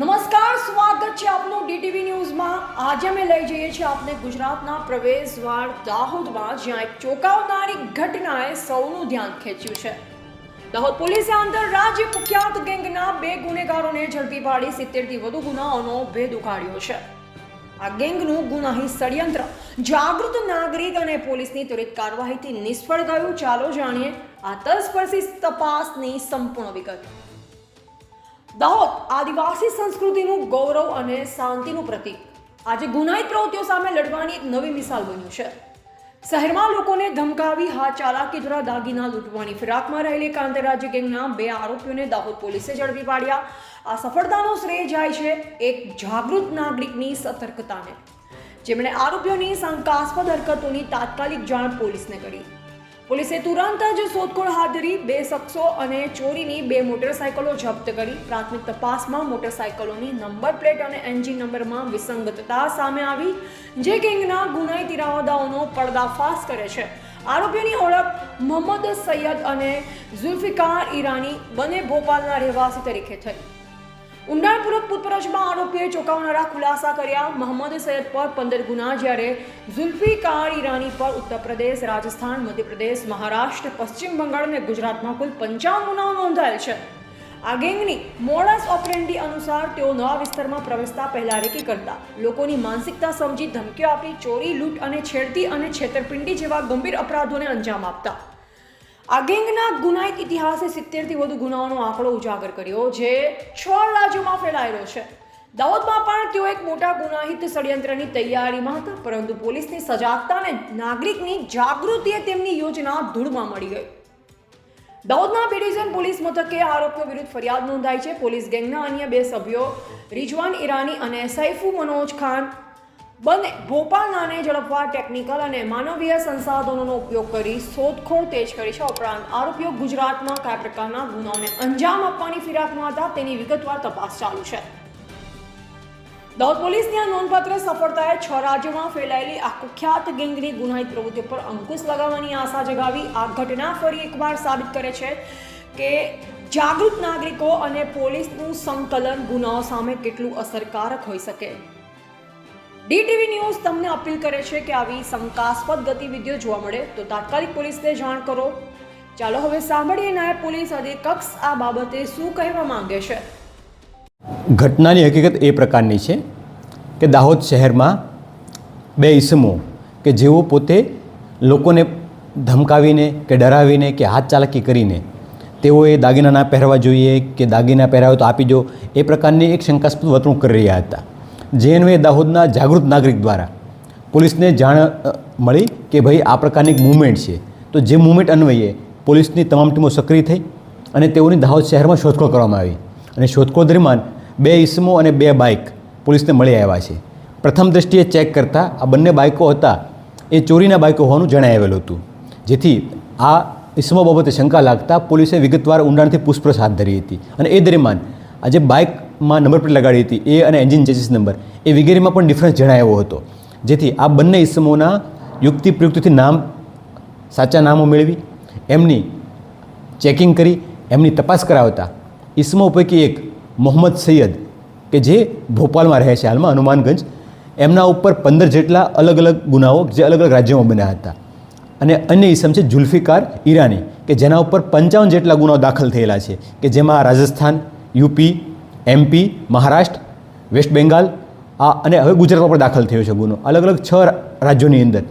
નમસ્કાર, સ્વાગત છે આપનું ડીટીવી ન્યૂઝમાં. આજે અમે લઈ જઈએ છીએ આપને ગુજરાતના પ્રવેશદ્વાર દાહોદમાં, જ્યાં એક ચોંકાવનારી ઘટનાએ સૌનું ધ્યાન ખેંચ્યું છે. દાહોદ પોલીસે આંતરરાજ્ય કુખ્યાત ગેંગના બે ગુનેગારોને ઝડપી પાડી સિત્તેરથી વધુ ગુનાઓનો ભેદ ઉઘાડ્યો છે. આ ગેંગનું ગુનાહી ષડયંત્ર. જાગૃત નાગરિક અને પોલીસની ત્વરિત કાર્યવાહીથી નિષ્ફળ ગયું. ચાલો જાણીએ આ તલસ્પર્શી તપાસની સંપૂર્ણ વિગત. દાહોદ, આદિવાસી સંસ્કૃતિનું ગૌરવ અને શાંતિનું પ્રતીક. આજે ગુનાહિત પ્રવૃત્તિઓ સામે લડવાની એક નવી મિસાલ બન્યું છે. શહેરમાં લોકોને ધમકાવી, હાથ ચાલાકી દ્વારા દાગીના લૂંટવાની ફિરાકમાં રહેલી એક આંતરરાજ્ય ગેંગના બે આરોપીઓને દાહોદ પોલીસે ઝડપી પાડ્યા. આ સફળતાનો શ્રેય જાય છે એક જાગૃત નાગરિકની સતર્કતાને. જેમણે આરોપીઓની શંકાસ્પદ હરકતોની તાત્કાલિક જાણ પોલીસને કરી. પોલીસે તુરંત જ શોધખોળ હાથ ધરી બે શખ્સો અને ચોરીની બે મોટરસાયકલો જપ્ત કરી. પ્રાથમિક તપાસમાં મોટરસાયકલોની નંબર પ્લેટ અને એન્જિન નંબરમાં વિસંગતતા સામે આવી, જે ગેંગના ગુનાઈ તિરાવદાઓનો પર્દાફાશ કરે છે. આરોપીઓની ઓળખ મોહમ્મદ સૈયદ અને ઝુલ્ફિકાર ઈરાની, બંને ભોપાલના રહેવાસી તરીકે થઈ. ઊંડાણપૂર્વક પૂછપરછમાં આરોપીએ ચોંકાવનારા ખુલાસા કર્યા. મોહમ્મદ સૈયદ પર પંદર ગુના જ્યારે ઝુલ્ફિકાર ઈરાની પર ઉત્તર પ્રદેશ રાજસ્થાન, મધ્યપ્રદેશ, મહારાષ્ટ્ર, પશ્ચિમ બંગાળ અને ગુજરાતમાં કુલ પંચાવન ગુનાઓ નોંધાયેલ છે. આ ગેંગની મોડસ ઓપરેન્ડી અનુસાર તેઓ નવા વિસ્તારમાં પ્રવેશતા પહેલા રેકી કરતા. લોકોની માનસિકતા સમજી ધમકીઓ આપી, ચોરી, લૂંટ અને છેડતી અને છેતરપિંડી જેવા ગંભીર અપરાધોને અંજામ આપતા. આ ગેંગના ગુનાહિત ઇતિહાસે સિત્તેરથી વધુ ગુનાઓનો આંકડો ઉજાગર કર્યો, જે છ રાજ્યોમાં ફેલાયેલો છે. દાહોદમાં પણ તેઓ એક મોટા ગુનાહિત ષડયંત્રની તૈયારીમાં હતા, પરંતુ પોલીસની સજાગતા અને નાગરિકની જાગૃતિએ તેમની યોજના ધૂળમાં મળી ગઈ. દાહોદના બી પોલીસ મથકે આરોપીઓ વિરુદ્ધ ફરિયાદ નોંધાઈ છે. પોલીસ ગેંગના અન્ય બે સભ્યો, રિજવાન ઈરાની અને સૈફુ મનોજ ખાન બંને ભોપાલનાને ઝડપવા ટેકનિકલ અને માનવીય સંસાધનોનો ઉપયોગ કરી શોધખોળ તેજ કરી છે. ઉપરાંત આરોપીઓ ગુજરાતમાં કયા પ્રકારના ગુનાઓને અંજામ આપવાની ફિરાકમાં હતા તેની વિગતવાર તપાસ ચાલુ છે. દાહોદ પોલીસની આ નોંધપાત્ર સફળતાએ છ રાજ્યોમાં ફેલાયેલી આ કુખ્યાત ગેંગની ગુનાહિત પ્રવૃત્તિ પર અંકુશ લગાવવાની આશા જગાવી. આ ઘટના ફરી એકવાર સાબિત કરે છે કે જાગૃત નાગરિકો અને પોલીસનું સંકલન ગુનાઓ સામે કેટલું અસરકારક હોઈ શકે. ડીટીવી ન્યૂઝ તમને અપીલ કરે છે કે આવી શંકાસ્પદ ગતિવિધિઓ જોવા મળે તો તાત્કાલિક પોલીસને જાણ કરો. ચાલો હવે સાંભળીએ નાયબ પોલીસ અધિકક્ષ આ બાબતે શું કહેવા માંગે છે. ઘટનાની હકીકત એ પ્રકારની છે કે દાહોદ શહેરમાં બે ઈસમો કે જેઓ પોતે લોકોને ધમકાવીને કે ડરાવીને કે હાથ ચાલાકી કરીને તેઓએ દાગીના ના પહેરવા જોઈએ કે દાગીના પહેરાવો તો આપી દો એ પ્રકારની એક શંકાસ્પદ વર્તણૂક કરી રહ્યા હતા. જે દાહોદના જાગૃત નાગરિક દ્વારા પોલીસને જાણ મળી કે ભાઈ આ પ્રકારની એક મૂવમેન્ટ છે. તો જે મૂવમેન્ટ અન્વયે પોલીસની તમામ ટીમો સક્રિય થઈ અને તેઓની દાહોદ શહેરમાં શોધખોળ કરવામાં આવી. અને શોધખોળ દરમિયાન બે ઈસમો અને બે બાઇક પોલીસને મળી આવ્યા છે. પ્રથમ દૃષ્ટિએ ચેક કરતાં આ બંને બાઇકો હતા એ ચોરીના બાઇકો હોવાનું જણાઈ આવેલું હતું. જેથી આ ઈસમો બાબતે શંકા લાગતા પોલીસે વિગતવાર ઊંડાણથી પૂછપરછ હાથ ધરી હતી. અને એ દરમિયાન આ જે બાઇકમાં નંબર પ્લેટ લગાડી હતી, એ અને એન્જિન ચેસિસ નંબર, એ વગેરેમાં પણ ડિફરન્સ જણાયો હતો. જેથી આ બંને ઈસમોના યુક્તિ પ્રયુક્તિથી નામ, સાચા નામો મેળવી, એમની ચેકિંગ કરી, એમની તપાસ કરાવતા. ઈસમો પૈકી એક મોહમ્મદ સૈયદ, કે જે ભોપાલમાં રહે છે હાલમાં, હનુમાનગંજ, એમના ઉપર પંદર જેટલા અલગ અલગ ગુનાઓ જે અલગ અલગ રાજ્યોમાં બન્યા હતા. અને અન્ય ઈસમ છે જુલ્ફિકાર ઈરાની, કે જેના ઉપર પંચાવન જેટલા ગુનાઓ દાખલ થયેલા છે, કે જેમાં Rajasthan, UP MP Maharashtra waste Bengal આ અને હવે ગુજરાતમાં પણ દાખલ થયો છે ગુનો. અલગ અલગ છ રાજ્યોની અંદર.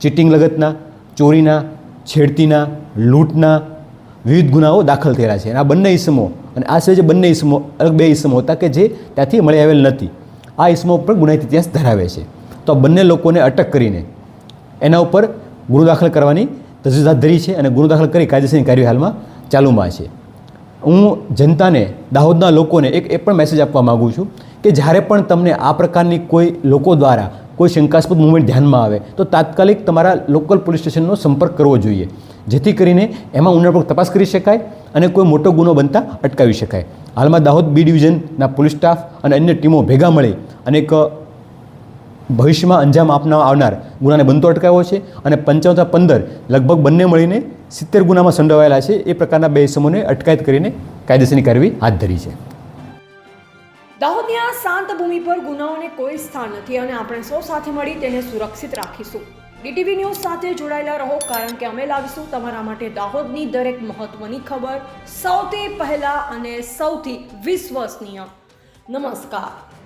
ચીટિંગ લગતના, ચોરીના, છેડતીના, લૂંટના વિવિધ ગુનાઓ દાખલ થયેલા છે. અને આ બંને ઈસમો અને આ સિવાય જે બંને ઈસમો અલગ બે ઈસમો હતા કે જે ત્યાંથી મળી આવેલ નથી. આ ઈસમો ઉપર ગુનાહિત ઇતિહાસ ધરાવે છે. તો આ બંને લોકોને અટક કરીને એના ઉપર ગુનો દાખલ કરવાની તજવીજ હાથ ધરી છે અને ગુનો દાખલ કરી કાયદેસરની કાર્યવાહી હાલમાં ચાલુમાં છે. હું જનતાને, દાહોદના લોકોને એક એ પણ મેસેજ આપવા માગું છું કે જ્યારે પણ તમને આ પ્રકારની કોઈ લોકો દ્વારા કોઈ શંકાસ્પદ મુવમેન્ટ ધ્યાનમાં આવે, તો તાત્કાલિક તમારા લોકલ પોલીસ સ્ટેશનનો સંપર્ક કરવો જોઈએ. જેથી કરીને એમાં ઊંડાણપૂર્વક તપાસ કરી શકાય અને કોઈ મોટો ગુનો બનતા અટકાવી શકાય. હાલમાં દાહોદ બી ડિવિઝનના પોલીસ સ્ટાફ અને અન્ય ટીમો ભેગા મળી અને એક ભવિષ્યમાં અંજામ આપના આવનાર ગુનાને બનતો અટકાવ્યો છે અને પંચાવન પંદર લગભગ બંને મળીને સિત્તેર ગુનામાં સંડોવાયેલા છે. એ પ્રકારના બે સમૂહને અટકાયત કરીને કાયદેસરની કાર્યવાહી હાથ ધરી છે. દાહોદની આ શાંત ભૂમિ પર ગુનાઓને કોઈ સ્થાન નથી અને આપણે સૌ સાથે મળી તેને સુરક્ષિત રાખીશું. ડીટીવી ન્યૂઝ સાથે જોડાયેલા રહો, કારણ કે અમે લાવીશું તમારા માટે દાહોદની દરેક મહત્વની ખબર સૌથી પહેલા અને સૌથી વિશ્વસનીય. નમસ્કાર.